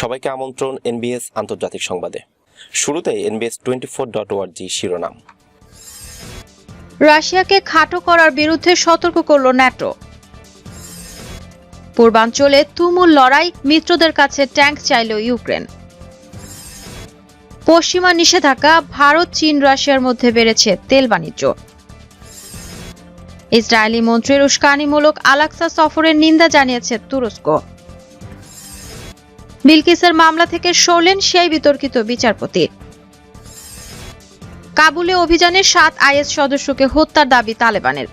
সবাইকে আমন্ত্রণ এনবিএস আন্তর্জাতিক সংবাদে। শুরুতে এনবিএস টোয়েন্টি ফোর ডট ওয়ার্জি শিরোনাম। রাশিয়াকে খাটো করার বিরুদ্ধে সতর্ক করল ন্যাটো। পূর্বাঞ্চলে তুমুল লড়াই, মিত্রদের কাছে ট্যাঙ্ক চাইল ইউক্রেন। পশ্চিমা নিষেধাজ্ঞা, ভারত, চীন, রাশিয়ার মধ্যে বেড়েছে তেল বাণিজ্য। ইসরায়েলি মন্ত্রীর উস্কানিমূলক আলাক্সা সফরের নিন্দা জানিয়েছে তুরস্ক। বিলকিসের মামলা থেকে সরলেন সেই বিতর্কিত বিচারপতি। কাবুলে অভিযানে সাত আইএস সদস্যকে হত্যার দাবি তালেবানের।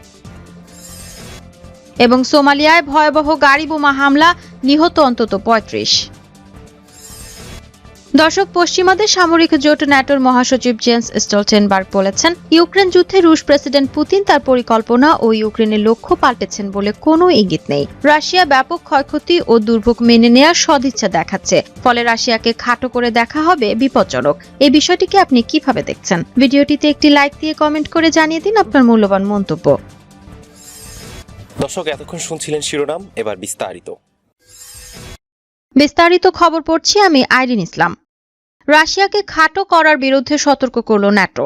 এবং সোমালিয়ায় ভয়াবহ গাড়ি বোমা হামলা, নিহত অন্তত পঁয়ত্রিশ। দর্শক পশ্চিমাদের সামরিক জোট ন্যাটোর মহাসচিব জেন্স স্টলটেনবার্গ বলেছেন ইউক্রেন যুদ্ধে রুশ প্রেসিডেন্ট পুতিন তার পরিকল্পনা ও ইউক্রেনের লক্ষ্য পাল্টেছেন বলে কোনো ইঙ্গিত নেই। রাশিয়া ব্যাপক ক্ষয়ক্ষতি ও দুর্ভোগ মেনে নেয়ার সদিচ্ছা দেখাচ্ছে। ফলে রাশিয়াকে খাটো করে দেখা হবে বিপজ্জনক। এই বিষয়টিকে আপনি কীভাবে দেখছেন? ভিডিওটিতে একটি লাইক দিয়ে কমেন্ট করে জানিয়ে দিন আপনার মূল্যবান মন্তব্য। দর্শক এতক্ষণ শুনছিলেন শিরোনাম এবার বিস্তারিত। বিস্তারিত খবর পড়ছি আমি আইরিন ইসলাম। রাশিয়াকে খাটো করার বিরুদ্ধে সতর্ক করল ন্যাটো।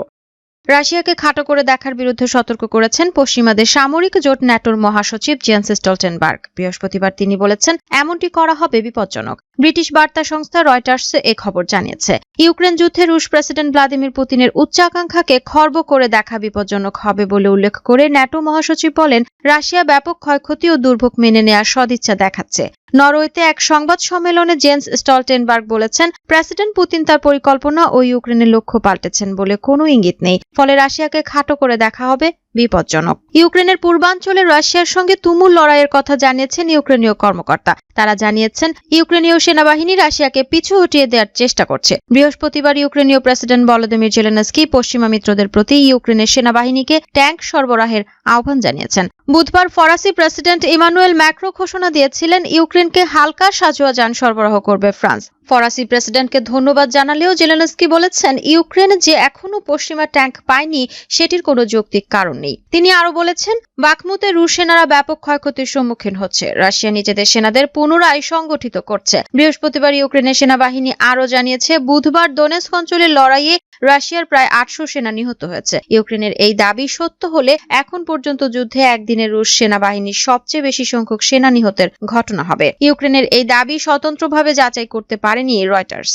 রাশিয়াকে খাটো করে দেখার বিরুদ্ধে সতর্ক করেছেন পশ্চিমাদের সামরিক জোট ন্যাটোর মহাসচিব জেন্স স্টলটেনবার্গ। বৃহস্পতিবার তিনি বলেছেন, এমনটি করা হবে বিপজ্জনক। ব্রিটিশ বার্তা সংস্থা রয়টার্স এ খবর জানিয়েছে। ইউক্রেন যুদ্ধে রুশ প্রেসিডেন্ট ভ্লাদিমির পুতিনের উচ্চাকাঙ্ক্ষাকে খর্ব করে দেখা বিপজ্জনক হবে বলে উল্লেখ করে ন্যাটো মহাসচিব বলেন, রাশিয়া ব্যাপক ক্ষয়ক্ষতি ও দুর্ভোগ মেনে নেয়ার সদিচ্ছা দেখাচ্ছে। নরওয়েতে এক সংবাদ সম্মেলনে জেন্স স্টলটেনবার্গ বলেছেন, প্রেসিডেন্ট পুতিন তার পরিকল্পনা ও ইউক্রেনের লক্ষ্য পাল্টেছেন বলে কোনো ইঙ্গিত নেই। ফলে রাশিয়াকে খাটো করে দেখা হবে বিপজ্জনক। ইউক্রেনের পূর্বাঞ্চলে রাশিয়ার সঙ্গে তুমুল লড়াইয়ের কথা জানিয়েছেন ইউক্রেনীয় কর্মকর্তা। তারা জানিয়েছেন, ইউক্রেনীয় সেনাবাহিনী রাশিয়াকে পিছু হটিয়ে দেওয়ার চেষ্টা করছে। বৃহস্পতিবার ইউক্রেনীয় প্রেসিডেন্ট ভলোদিমির জেলেনস্কি পশ্চিমা মিত্রদের প্রতি ইউক্রেনের সেনাবাহিনীকে ট্যাঙ্ক সরবরাহের আহ্বান জানিয়েছেন। বুধবার ফরাসি প্রেসিডেন্ট ইমানুয়েল ম্যাক্রো ঘোষণা দিয়েছিলেন, ইউক্রেনকে হালকা সাজোয়া যান সরবরাহ করবে ফ্রান্স। ফরাসি প্রেসিডেন্টকে ধন্যবাদ জানালেও জেলেনস্কি বলেছেন, ইউক্রেন যে এখনও পশ্চিমা ট্যাঙ্ক পায়নি, সেটির কোনো যৌক্তিক কারণ নেই। তিনি আরও বলেছেন বাকমুতে রুশ সেনারা ব্যাপক ক্ষয়ক্ষতির সম্মুখীন হচ্ছে। রাশিয়া নিজেদের সেনাদের পুনরায় সংগঠিত করছে। বৃহস্পতিবার ইউক্রেনের সেনাবাহিনী আরও জানিয়েছে, বুধবার দোনেস্ক অঞ্চলের লড়াইয়ে রাশিয়ার প্রায় আটশো সেনা নিহত হয়েছে। ইউক্রেনের এই দাবি সত্য হলে এখন পর্যন্ত যুদ্ধে একদিনে রুশ সেনাবাহিনীর সবচেয়ে বেশি সংখ্যক সেনা নিহতের ঘটনা হবে। ইউক্রেনের এই দাবি স্বতন্ত্রভাবে যাচাই করতে পারেনি রয়টার্স।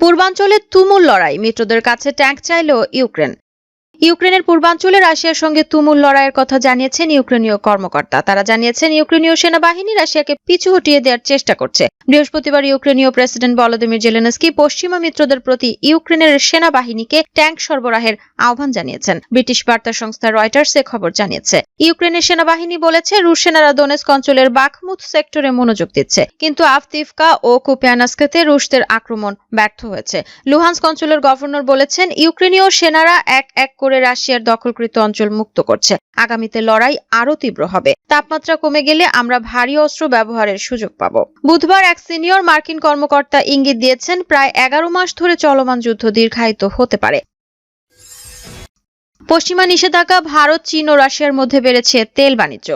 পূর্বাঞ্চলে তুমুল লড়াই, মিত্রদের কাছে ট্যাঙ্ক চাইল ইউক্রেন। ইউক্রেনের পূর্বাঞ্চলে রাশিয়ার সঙ্গে তুমুল লড়াইয়ের কথা জানিয়েছেন ইউক্রেনীয় কর্মকর্তা। তারা জানিয়েছেন, ইউক্রেনীয় সেনাবাহিনী রাশিয়াকে পিছু হটিয়ে দেওয়ার চেষ্টা করছে। বৃহস্পতিবার ইউক্রেনীয় প্রেসিডেন্ট ভলোদিমির জেলেনস্কি পশ্চিমা মিত্রদের প্রতি ইউক্রেনের সেনাবাহিনীকে ট্যাঙ্ক সরবরাহের আহ্বান জানিয়েছেন। ব্রিটিশ বার্তা সংস্থা রয়টার্স এ খবর জানিয়েছে। ইউক্রেনের সেনাবাহিনী বলেছে, রুশ সেনারা দোনেস্ক অঞ্চলের বাখমুত সেক্টরে মনোযোগ দিচ্ছে। কিন্তু আফতিফকা ও কুপিয়ানাস্কেতে রুশদের আক্রমণ ব্যর্থ হয়েছে। লুহান্স অঞ্চলের গভর্নর বলেছেন, ইউক্রেনীয় সেনারা এক এক করে রাশিয়ার দখলকৃত অঞ্চল মুক্ত করছে। আগামীতে লড়াই আরও তীব্র হবে। তাপমাত্রা কমে গেলে আমরা ভারী অস্ত্র ব্যবহারের সুযোগ পাব। বুধবার এক সিনিয়র মার্কিন কর্মকর্তা ইঙ্গিত দিয়েছেন, প্রায় এগারো মাস ধরে চলমান যুদ্ধ দীর্ঘায়িত হতে পারে। পশ্চিমা নিষেধাজ্ঞা ভারত, চীন ও রাশিয়ার মধ্যে বেড়েছে তেল বাণিজ্য।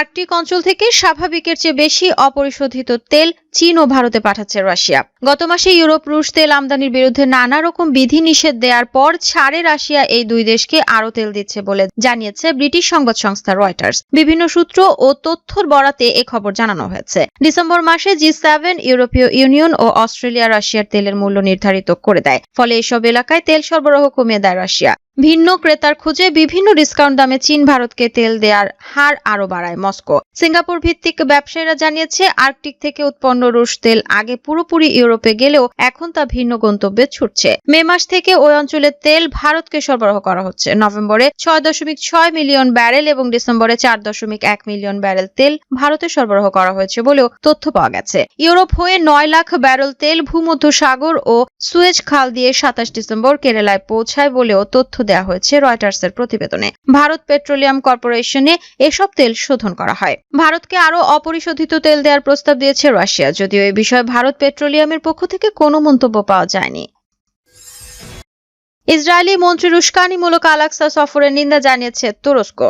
আর্কটিক অঞ্চল থেকে স্বাভাবিকের চেয়ে বেশি অপরিশোধিত তেল চীন ও ভারতে পাঠাচ্ছে রাশিয়া। গত মাসে ইউরোপ রুশ তেল আমদানির বিরুদ্ধে নানা রকম বিধি নিষেধ দেওয়ার পর ছাড়ে রাশিয়া এই দুই দেশকে আরও তেল দিচ্ছে বলে জানিয়েছে ব্রিটিশ সংবাদ সংস্থা রয়টার্স। বিভিন্ন সূত্র ও তথ্যর বরাতে এ খবর জানানো হয়েছে। ডিসেম্বর মাসে জি সেভেন, ইউরোপীয় ইউনিয়ন ও অস্ট্রেলিয়া রাশিয়ার তেলের মূল্য নির্ধারিত করে দেয়। ফলে এসব এলাকায় তেল সরবরাহ কমিয়ে দেয় রাশিয়া। ভিন্ন ক্রেতার খুঁজে বিভিন্ন ডিসকাউন্ট দামে চীন ভারতকে তেল দেওয়ার হার আরও বাড়ায় মস্কো। সিঙ্গাপুর ভিত্তিক ব্যবসায়ীরা জানিয়েছে, আর্কটিক থেকে উৎপন্ন রুশ তেল আগে পুরোপুরি ইউরোপে গেলেও এখন তা ভিন্ন গন্তব্যে ছুটছে। মে মাস থেকে ওই অঞ্চলের তেল ভারতকে সরবরাহ করা হচ্ছে। নভেম্বরে ছয় দশমিক ছয় মিলিয়ন ব্যারেল এবং ডিসেম্বরে চার দশমিক এক মিলিয়ন ব্যারেল তেল ভারতে সরবরাহ করা হয়েছে বলেও তথ্য পাওয়া গেছে। ইউরোপ হয়ে নয় লাখ ব্যারেল তেল ভূমধ্য সাগর ও সুয়েজ খাল দিয়ে সাতাশ ডিসেম্বর কেরালায় পৌঁছায় বলেও তথ্য দেওয়া হয়েছে রয়টার্সের প্রতিবেদনে। ভারত পেট্রোলিয়াম কর্পোরেশনে এসব তেল শোধন করা হয়। ভারতকে আরও অপরিশোধিত তেল দেওয়ার প্রস্তাব দিয়েছে রাশিয়া, যদিও এ বিষয়ে ভারত পেট্রোলিয়ামের পক্ষ থেকে কোনো মন্তব্য পাওয়া যায়নি। ইসরায়েলি মন্ত্রীর উস্কানিমূলক আলাক্সা সফরের নিন্দা জানিয়েছে তুরস্ক।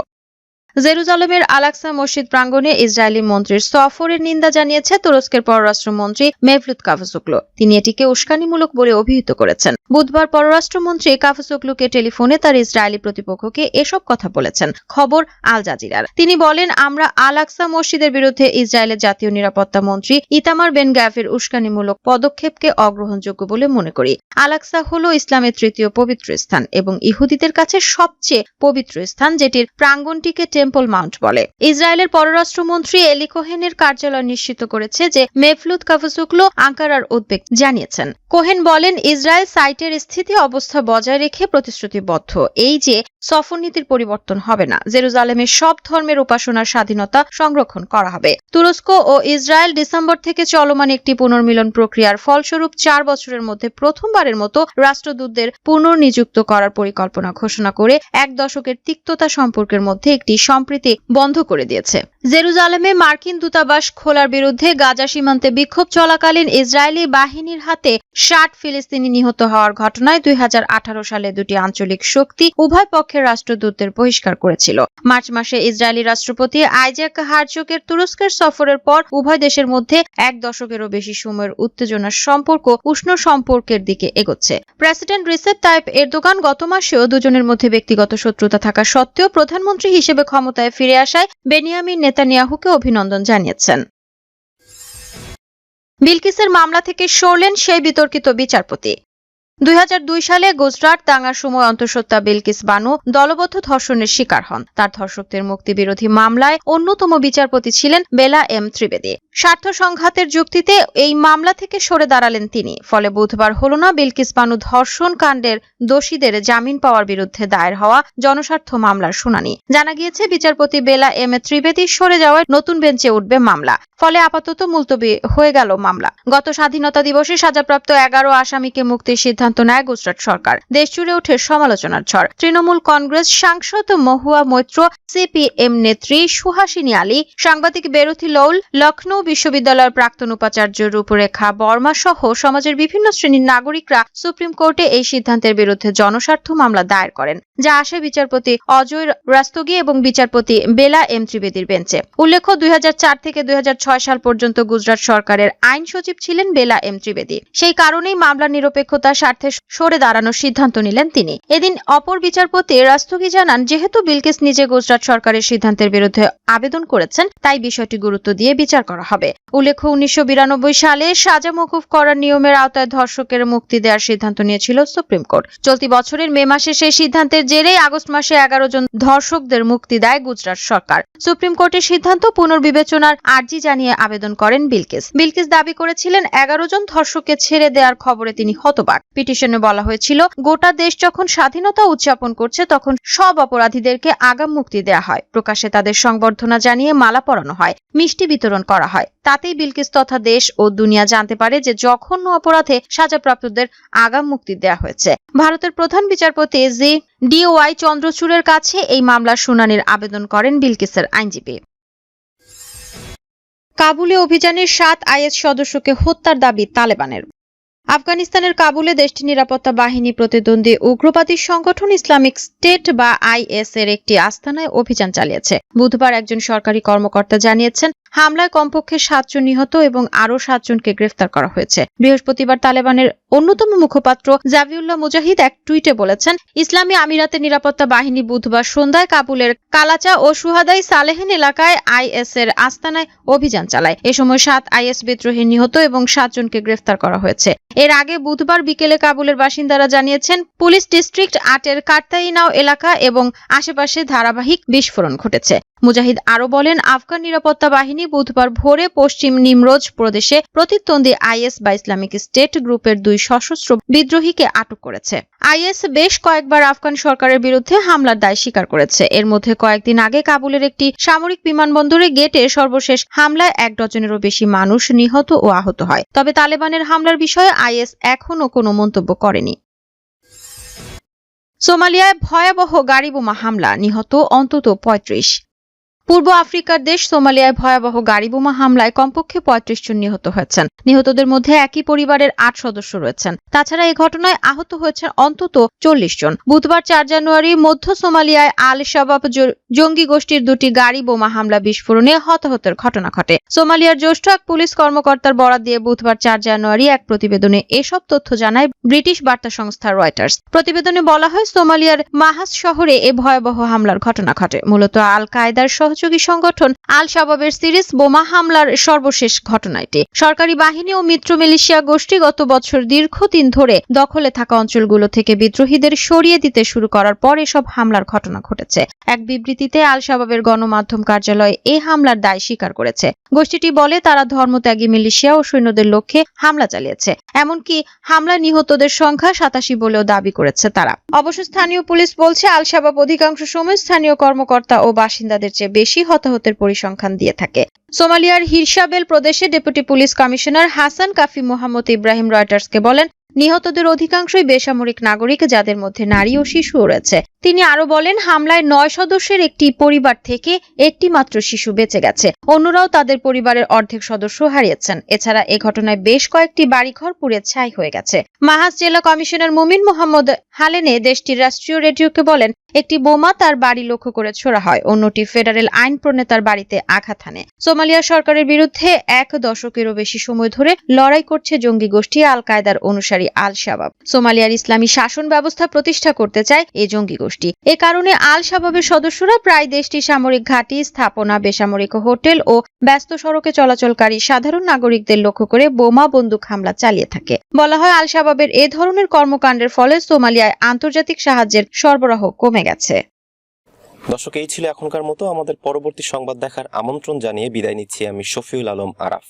জেরুজালেমের আলাক্সা মসজিদ প্রাঙ্গণে ইসরায়েলি মন্ত্রীর সফরের নিন্দা জানিয়েছে তুরস্কের পররাষ্ট্রমন্ত্রী মেভলুত কাভাসোকলো তিনি এটিকে উস্কানিমূলক বলে অভিহিত করেছেন। বুধবার পররাষ্ট্রমন্ত্রী কাভাসোকলুকে টেলিফোনে তার ইসরায়েলি প্রতিপক্ষকে এসব কথা বলেছেন। খবর আল জাজিরার। তিনি বলেন, আমরা আল আকসা মসজিদের বিরুদ্ধে ইসরায়েলের জাতীয় নিরাপত্তা মন্ত্রী ইতামার বেন গ্যাফের উস্কানিমূলক পদক্ষেপকে অগ্রহণযোগ্য বলে মনে করি। আলাক্সা হল ইসলামের তৃতীয় পবিত্র স্থান এবং ইহুদিদের কাছে সবচেয়ে পবিত্র স্থান যেটির প্রাঙ্গণটিকে টেম্পল মাউন্ট বলে। ইসরায়েলের পররাষ্ট্রমন্ত্রী এলি কোহেনের কার্যালয় নিশ্চিত করেছে যে মেফলুদ কাফুসুকলো আঙ্কারার উদ্বেগ জানিয়েছেন। কোহেন বলেন, ইসরায়েল সাইটের স্থিতি অবস্থা বজায় রেখে প্রতিশ্রুতিবদ্ধ। এই যে সফর নীতির পরিবর্তন হবে না। জেরুজালেমে সব ধর্মের উপাসনার স্বাধীনতা সংরক্ষণ করা হবে। তুরস্ক ও ইসরায়েল ডিসেম্বর থেকে চলমান একটি পুনর্মিলন প্রক্রিয়ার ফলস্বরূপ চার বছরের মধ্যে প্রথমবারের মতো রাষ্ট্রদূতদের পুনর্নিযুক্ত করার পরিকল্পনা ঘোষণা করে এক দশকের তিক্ততা সম্পর্কের মধ্যে একটি সম্প্রীতি বন্ধ করে দিয়েছে। জেরুজালেমে মার্কিন দূতাবাস খোলার বিরুদ্ধে গাজা সীমান্তে বিক্ষোভ চলাকালীন ইসরায়েলি বাহিনীর হাতে ষাট ফিলিস্তিনি নিহত হওয়ার ঘটনায় দুই হাজার আঠারো সালে দুটি আঞ্চলিক শক্তি উভয় পক্ষের রাষ্ট্রদূতদের বহিষ্কার করেছিল। মার্চ মাসে ইসরায়েলি রাষ্ট্রপতি আইজাক হারজোকের তুরস্কের সফরের পর উভয় দেশের মধ্যে এক দশকেরও বেশি সময়ের উত্তেজনার সম্পর্ক উষ্ণ সম্পর্কের দিকে এগোচ্ছে। প্রেসিডেন্ট রিসেপ তাইপ এরদোগান গত মাসেও দুজনের মধ্যে ব্যক্তিগত শত্রুতা থাকা সত্ত্বেও প্রধানমন্ত্রী হিসেবে ক্ষমতায় ফিরে আসায় বেনিয়ামিন নেতানিয়াহুকে অভিনন্দন জানিয়েছেন। বিলকিসের মামলা থেকে সরলেন সেই বিতর্কিত বিচারপতি। দুই হাজার দুই সালে গুজরাট দাঙ্গার সময় অন্তঃসত্ত্বা বিলকিস বানু দলবদ্ধ ধর্ষণের শিকার হন। তার ধর্ষকদের মুক্তি বিরোধী মামলায় অন্যতম বিচারপতি ছিলেন বেলা এম ত্রিবেদী। স্বার্থ সংঘাতের যুক্তিতে এই মামলা থেকে সরে দাঁড়ালেন তিনি। ফলে বুধবার হল না বিলকিস বানু ধর্ষণ কাণ্ডের দোষীদের জামিন পাওয়ার বিরুদ্ধে দায়ের হওয়া জনস্বার্থ মামলার শুনানি। জানা গিয়েছে, বিচারপতি বেলা এম এ ত্রিবেদী সরে যাওয়ায় নতুন বেঞ্চে উঠবে মামলা। ফলে আপাতত মুলতবি হয়ে গেল মামলা। গত স্বাধীনতা দিবসে সাজাপ্রাপ্ত এগারো আসামিকে মুক্তির সিদ্ধান্ত নেয় গুজরাট সরকার। দেশ জুড়ে ওঠে সমালোচনার ঝড়। তৃণমূল কংগ্রেস সাংসদ মহুয়া মৈত্র, সিপিএম নেত্রী সুহাসিনী আলী, সাংবাদিক বেরুথি লৌল লখনৌ বিশ্ববিদ্যালয়ের প্রাক্তন উপাচার্য রূপরেখা বর্মা সহ সমাজের বিভিন্ন শ্রেণির নাগরিকরা সুপ্রিম কোর্টে এই সিদ্ধান্তের বিরুদ্ধে জনস্বার্থ মামলা দায়ের করেন, যা আসে বিচারপতি অজয় রাস্তগি এবং বিচারপতি বেলা এম ত্রিবেদীর বেঞ্চে। উল্লেখ্য, দুই হাজার চার থেকে দুই হাজার ছয় সাল পর্যন্ত গুজরাট সরকারের আইন সচিব ছিলেন বেলা এম ত্রিবেদী। সেই কারণেই মামলার নিরপেক্ষতার স্বার্থে সরে দাঁড়ানোর সিদ্ধান্ত নিলেন তিনি। এদিন অপর বিচারপতি রাস্তগি জানান, যেহেতু বিলকিস নিজে গুজরাট সরকারের সিদ্ধান্তের বিরুদ্ধে আবেদন করেছেন, তাই বিষয়টি গুরুত্ব দিয়ে বিচার করা হবে। উল্লেখ্য, উনিশশো সালে সাজা মকুফ করার নিয়মের আওতায় ধর্ষকের মুক্তি দেওয়ার সিদ্ধান্ত নিয়েছিল সুপ্রিম কোর্ট। চলতি বছরের মে মাসে সেই সিদ্ধান্তের জেরেই আগস্ট মাসে এগারো জন ধর্ষকদের মুক্তি দেয় গুজরাট সরকার। সুপ্রিম কোর্টের সিদ্ধান্ত পুনর্বিবেচনার আর্জি জানিয়ে আবেদন করেন বিলকিস বিলকিস দাবি করেছিলেন, এগারো জন ধর্ষককে ছেড়ে দেওয়ার খবরে তিনি হতবাক। পিটিশনে বলা হয়েছিল, গোটা দেশ যখন স্বাধীনতা উদযাপন করছে তখন সব অপরাধীদেরকে আগাম মুক্তি দেওয়া হয়। প্রকাশ্যে তাদের সংবর্ধনা জানিয়ে মালা পরানো হয়, মিষ্টি বিতরণ করা হয়। তাতেই বিলকিস তথা দেশ ও দুনিয়া জানতে পারে যে জঘন্য অপরাধে সাজাপ্রাপ্তদের আগাম মুক্তি দেওয়া হয়েছে। ভারতের প্রধান বিচারপতি জি ডিওয়াই চন্দ্রচূড়ের কাছে এই মামলার শুনানির আবেদন করেন বিলকিসের আইনজীবী। কাবুলে অভিযানের সাত আইএস সদস্যকে হত্যার দাবি তালেবানের। আফগানিস্তানের কাবুলে দেশটির নিরাপত্তা বাহিনী প্রতিদ্বন্দ্বী উগ্রবাদী সংগঠন ইসলামিক স্টেট বা আইএস এর একটি আস্তানায় অভিযান চালিয়েছে। বুধবার একজন সরকারি কর্মকর্তা জানিয়েছেন হামলায় কমপক্ষে সাতজন নিহত এবং আরও সাতজনকে গ্রেফতার করা হয়েছে। বৃহস্পতিবার তালেবানের অন্যতম মুখপাত্র জাভিউল্লাহ মুজাহিদ এক টুইটে বলেছেন, ইসলামী আমিরাতের নিরাপত্তা বাহিনী বুধবার সন্ধ্যায় কাবুলের কালাচা ও সুহাদাই সালেহেন এলাকায় আইএস এর আস্তানায় অভিযান চালায়। এ সময় সাত আইএস বিদ্রোহী নিহত এবং সাতজনকে গ্রেফতার করা হয়েছে। এর আগে বুধবার বিকেলে কাবুলের বাসিন্দারা জানিয়েছেন, পুলিশ ডিস্ট্রিক্ট আটের কার্তাইনাও এলাকা এবং আশেপাশে ধারাবাহিক বিস্ফোরণ ঘটেছে। মুজাহিদ আরও বলেন, আফগান নিরাপত্তা বাহিনী বুধবার ভোরে পশ্চিম নিমরোজ প্রদেশে প্রতিদ্বন্দ্বী আইএস বা ইসলামিক স্টেট গ্রুপের দুই সশস্ত্র বিদ্রোহীকে আটক করেছে। আইএস বেশ কয়েকবার আফগান সরকারের বিরুদ্ধে হামলার দায় স্বীকার করেছে। এর মধ্যে কয়েকদিন আগে কাবুলের একটি সামরিক বিমানবন্দরে গেটে সর্বশেষ হামলায় এক ডজনেরও বেশি মানুষ নিহত ও আহত হয়। তবে তালেবানের হামলার বিষয়ে আইএস এখনও কোনো মন্তব্য করেনি। সোমালিয়ায় ভয়াবহ গাড়ি বোমা হামলা, নিহত অন্তত পঁয়ত্রিশ। পূর্ব আফ্রিকার দেশ সোমালিয়ায় ভয়াবহ গাড়ি বোমা হামলায় কমপক্ষে পঁয়ত্রিশ জন নিহত হয়েছেন। নিহতদের মধ্যে একই পরিবারের আট সদস্য রয়েছেন। তাছাড়া এই ঘটনায় আহত হয়েছেন অন্তত চল্লিশ জন। বুধবার চার জানুয়ারি মধ্য সোমালিয়ায় আল শাবাব জঙ্গি গোষ্ঠীর দুটি গাড়ি বোমা হামলা বিস্ফোরণে হতাহতের ঘটনা ঘটে। সোমালিয়ার জ্যেষ্ঠ এক পুলিশ কর্মকর্তার বরাত দিয়ে বুধবার চার জানুয়ারি এক প্রতিবেদনে এসব তথ্য জানায় ব্রিটিশ বার্তা সংস্থা রয়টার্স। প্রতিবেদনে বলা হয়, সোমালিয়ার মাহাস শহরে এ ভয়াবহ হামলার ঘটনা ঘটে। মূলত আল কায়দার সহযোগী সংগঠন আল শাবাবের সিরিজ বোমা হামলার সর্বশেষ ঘটনা এটি সরকারি বাহিনী ও মিত্র মিলিশিয়া গোষ্ঠী গত বছর দীর্ঘদিন ধরে দখলে থাকা অঞ্চলগুলো থেকে বিদ্রোহীদের সরিয়ে দিতে শুরু করার পর এসব হামলার ঘটনা ঘটেছে। এক বিবৃতিতে আল শাবাবের গণমাধ্যম কার্যালয় এই হামলার দায় স্বীকার করেছে। গোষ্ঠীটি বলে, তারা ধর্মত্যাগী মিলিশিয়া ও সৈন্যদের লক্ষ্যে হামলা চালিয়েছে। এমনকি হামলা নিহতদের সংখ্যা সাতাশি বলেও দাবি করেছে তারা। অবশ্য স্থানীয় পুলিশ বলছে আল শাবাব অধিকাংশ সময় স্থানীয় কর্মকর্তা ও বাসিন্দাদের চেয়ে বেশি হতাহতের পরিসংখ্যান দিয়ে থাকে। সোমালিয়ার হিরসাবেল প্রদেশে deputy police commissioner Hassan Kafi Mohammed Ibrahim রয়টার্সকে বলেন নিহতদের অধিকাংশই বেসামরিক নাগরিক, যাদের মধ্যে নারী ও শিশুও রয়েছে। তিনি আরও বলেন, হামলায় নয় সদস্যের একটি পরিবার থেকে একটি মাত্র শিশু বেঁচে গেছে। অন্যরাও তাদের পরিবারের অর্ধেক সদস্য হারিয়েছেন। এছাড়া এ ঘটনায় বেশ কয়েকটি বাড়িঘর পুড়ে ছাই হয়ে গেছে। মাহাজ জেলা কমিশনার মুমিন মোহাম্মদ হালেনে দেশটির রাষ্ট্রীয় রেডিওকে বলেন, একটি বোমা তার বাড়ি লক্ষ্য করে ছোড়া হয়। অন্যটি ফেডারেল আইন প্রণেতার বাড়িতে আঘাত হানে। সোমালিয়া সরকারের বিরুদ্ধে এক দশকেরও বেশি সময় ধরে লড়াই করছে জঙ্গি গোষ্ঠী আল কায়দার অনুসারী আল শাবাব সোমালিয়ার ইসলামী শাসন ব্যবস্থা প্রতিষ্ঠা করতে চায় এই জঙ্গি গোষ্ঠী। এ কারণে আল শাবাবের সদস্যরা প্রায় দেশটির সামরিক ঘাঁটি, স্থাপনা, বেসামরিক হোটেল ও ব্যস্ত সড়কে চলাচলকারী সাধারণ নাগরিকদের লক্ষ্য করে বোমা বন্দুক হামলা চালিয়ে থাকে। বলা হয় আল শাবাবের এ ধরনের কর্মকাণ্ডের ফলে সোমালিয়ায় আন্তর্জাতিক সাহায্যের সরবরাহ কমে গেছে। দর্শক, এই ছিল এখনকার মতো। আমাদের পরবর্তী সংবাদ দেখার আমন্ত্রণ জানিয়ে বিদায় নিচ্ছি আমি শফিউল আলম আরাফ।